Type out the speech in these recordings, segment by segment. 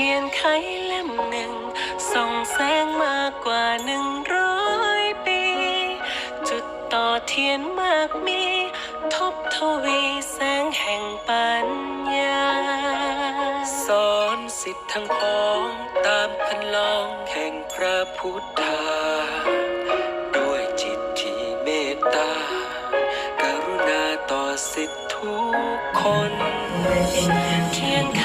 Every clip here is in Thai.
ทียนไขเล่มหนึ่ง ส่องแสงมากกว่าหนึ่งร้อยปี จุดต่อเทียนมากมี ทบทวีแสงแห่งปัญญา สอนสิทธิ์ทั้งพ้องตามพันลองแห่งพระพุทธา ด้วยจิตที่เมตตาการุณาต่อสิทธิทุกคน เทียนไข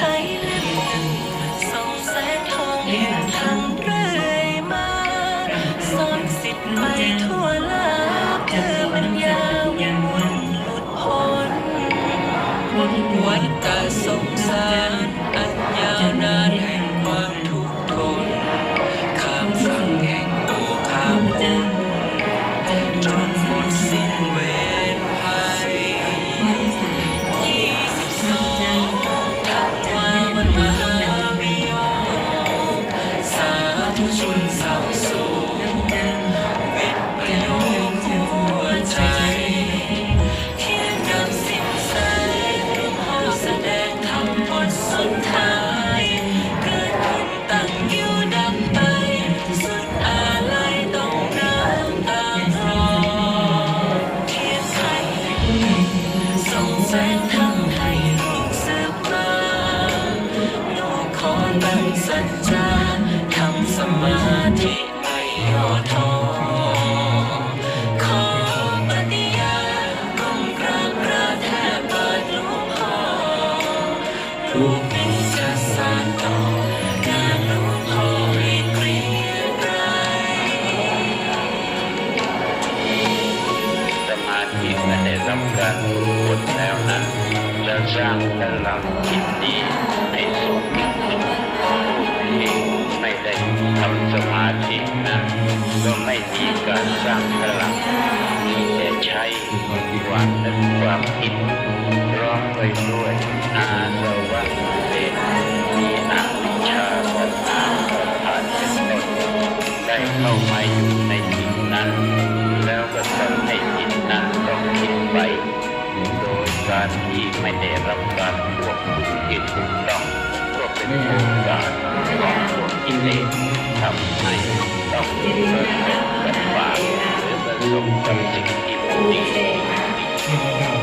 สร้างพลังจิตดีให้สูงขึ้ที่ไม่ได้ทำสมาธินั้นก็ไม่มีการสร้างพลังมีแต่ใช้ความนึกความคิด ร้องไปด้วยอาสวะเวทมีอวิชาปัญหาประทานเป็นต้นได้เข้ามาอยู่ในจิตนั้น แล้วก็ทำให้จิตนั้นต้องคิดไป โดยการที่ไม่ได้รับการควบคุมที่ถูกต้องก็เป็นกาสของตัวกิเลสทำให้ต้องเกิดเป็นลำบากหรือประสบกับสิ่งที่ไม่ดี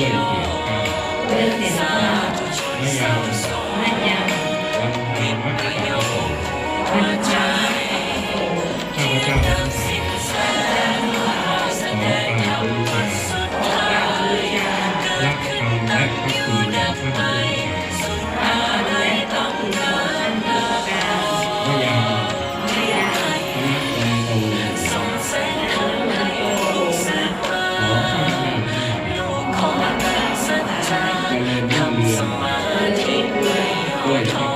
ไม่ยาววั เจริญรุ่ง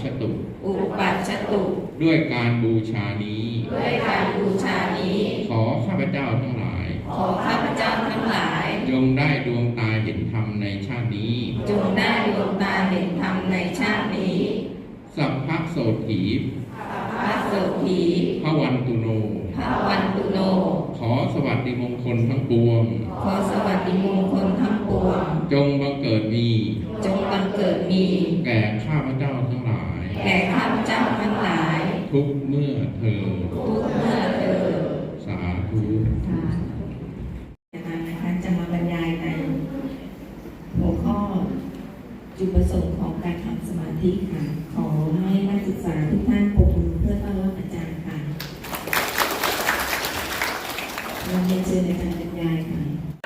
ชชตุ อุปัชชตุ ด้วยการบูชานี้ ด้วยการบูชานี้ ขอข้าพเจ้าทั้งหลาย ขอข้าพเจ้าทั้งหลาย จงได้ดวงตาเห็นธรรมในชาตินี้ จงได้ดวงตาเห็นธรรมในชาตินี้ สัพพะโสถีพระโสถีพระวันตุโนพระวันตุโน ขอสวัสดิมงคลทั้งปวง ขอสวัสดิมงคลทั้งปวง จงบังเกิดมี จงบังเกิดมี แก่ข้าพเจ้าทั้งหลาย แก่ข้าพเจ้าทั้งหลาย ทุกเมื่อเธอญ ทุกเมื่อเธอ สาธุ อาจารย์นะคะจะมาบรรยายในหัวข้อ จุดประสงค์ของการทำสมาธิค่ะ ขอให้นักศึกษาทุกท่านปรบมือเพื่อต้อนรับอาจารย์ค่ะ เราเรียนเชิญในการบรรยายค่ะ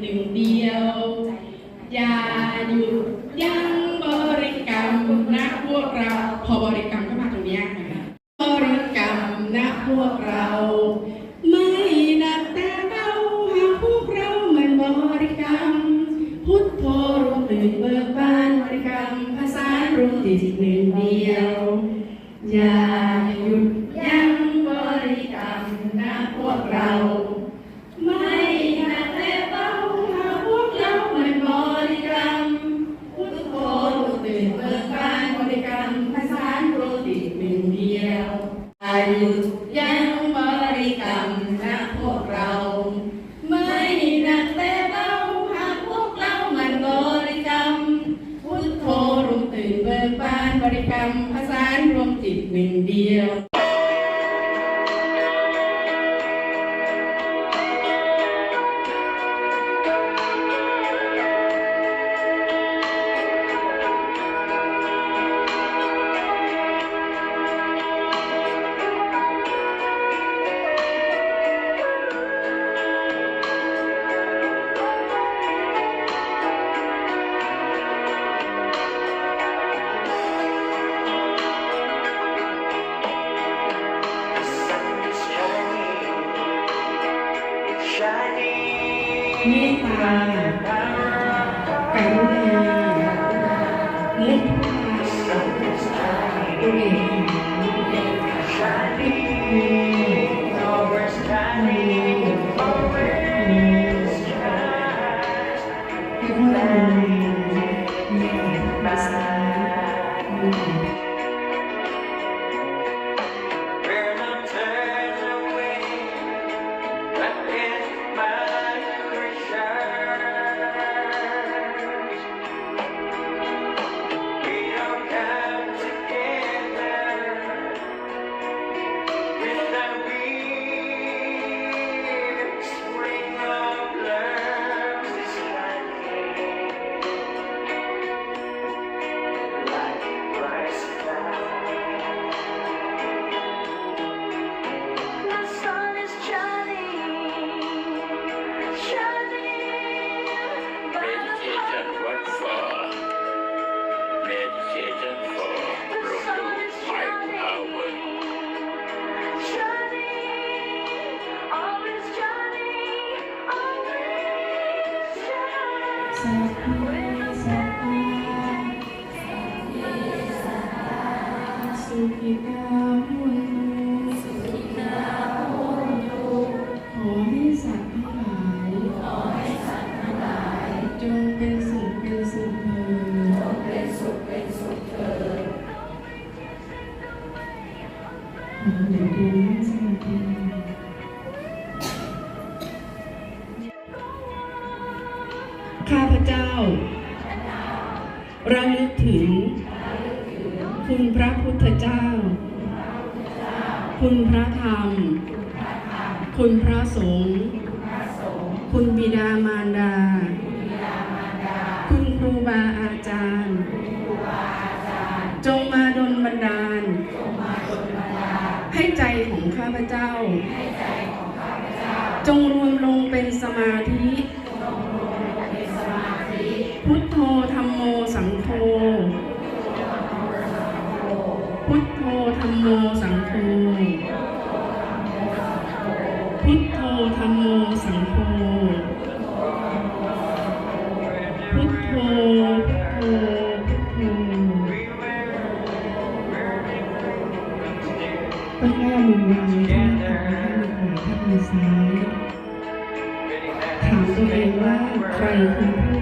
หนึ่งเดียว อย่าหยุด บริกรรมผสานรวมจิตหนึ่งเดียว คุณพระธรรม คุณพระสงฆ์ คุณบิดามารดา คุณครูบาอาจารย์ จงมาดลบันดาล ให้ใจของข้าพเจ้า จงรวมลงเป็นสมาธิ ว่า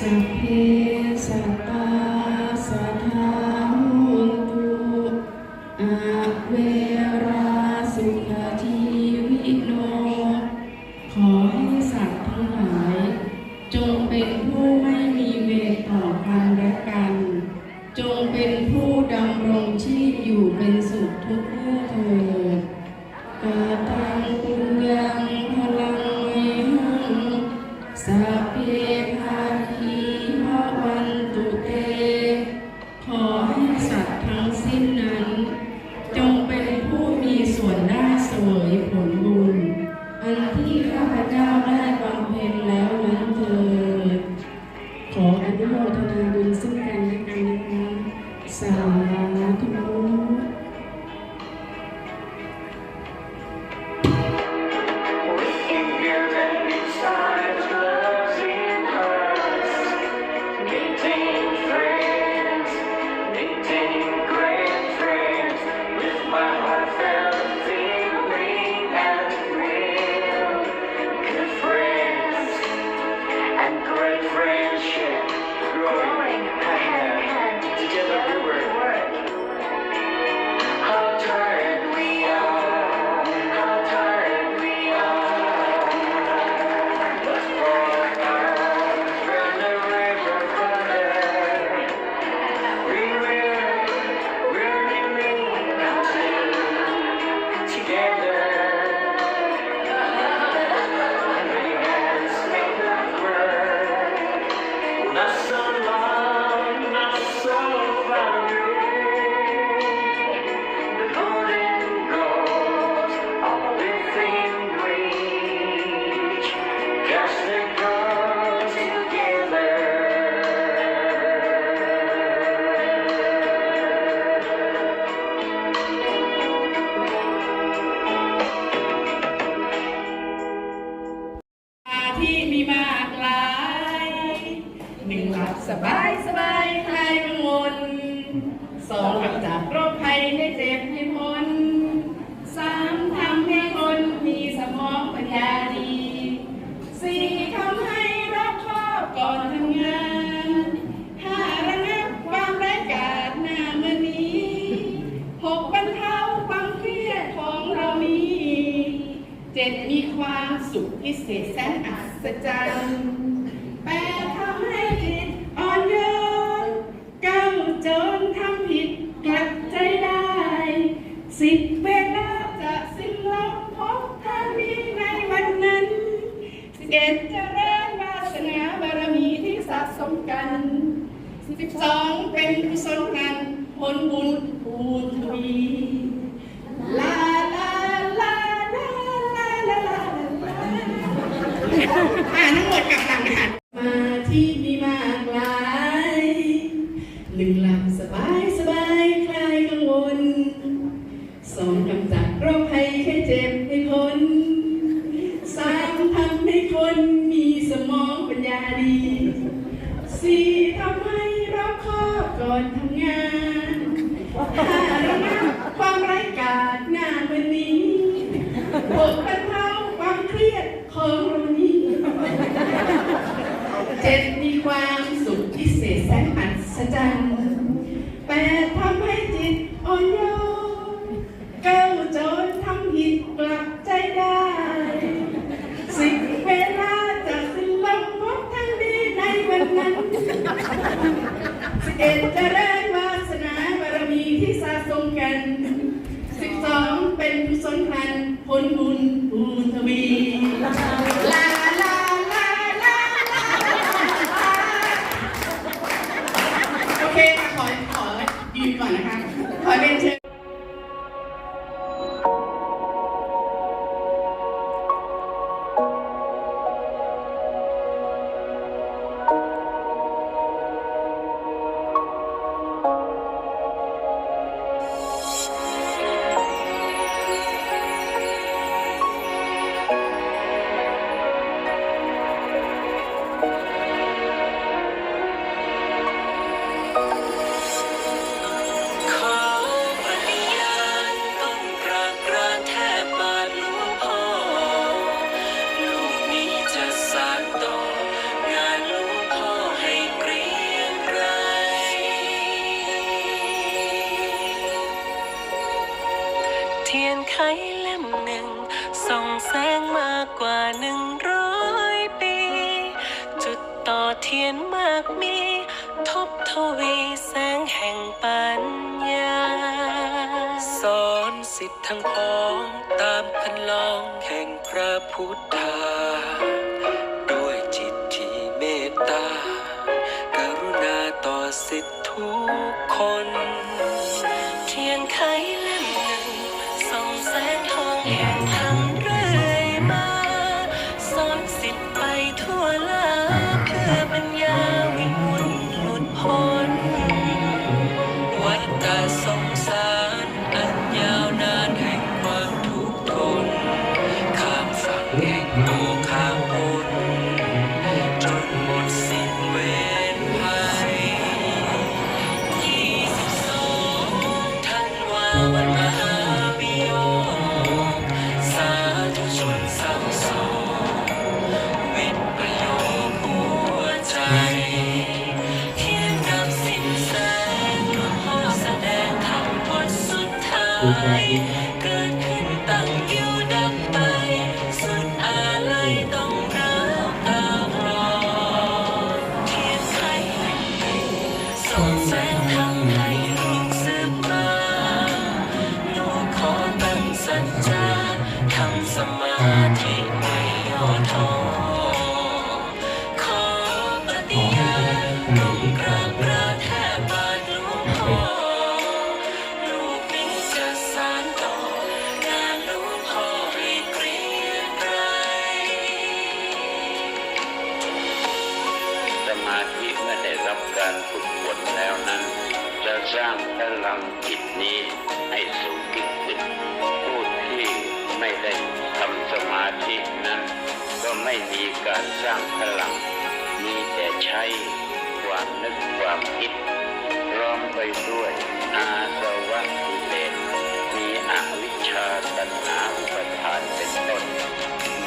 สัพ สบายสบายคลายกังวลสองจากโรคภัยให้เจ็บให้พ้นสามทำให้คนมีสมองปัญญาดีสี่ทำให้รับครอบก่อนทำงานห้าระงับความร้ายกาจหน้ามือนี้หกบรรเทาความเครียดของเรามีเจ็ดมีความสุขพิเศษแสนอัศจรรย์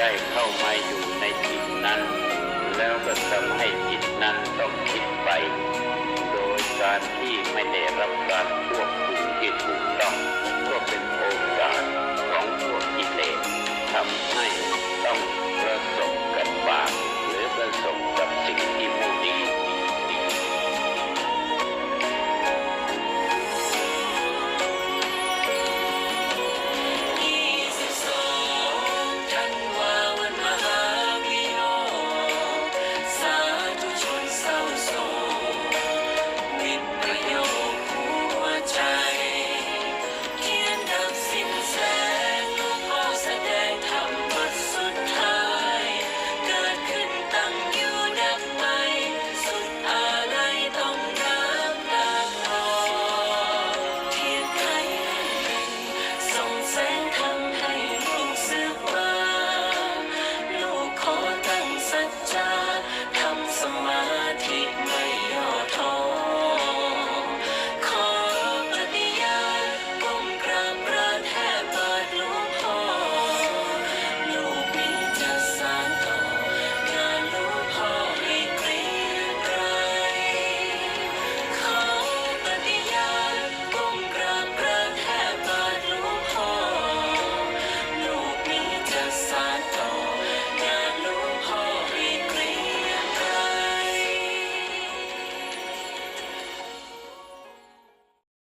ได้เข้ามาอยู่ในจิตนั้น แล้วก็ทำให้จิตนั้นต้องคิดไป โดยการที่ไม่ได้รับการควบคุมที่ถูกต้องก็เป็นโอ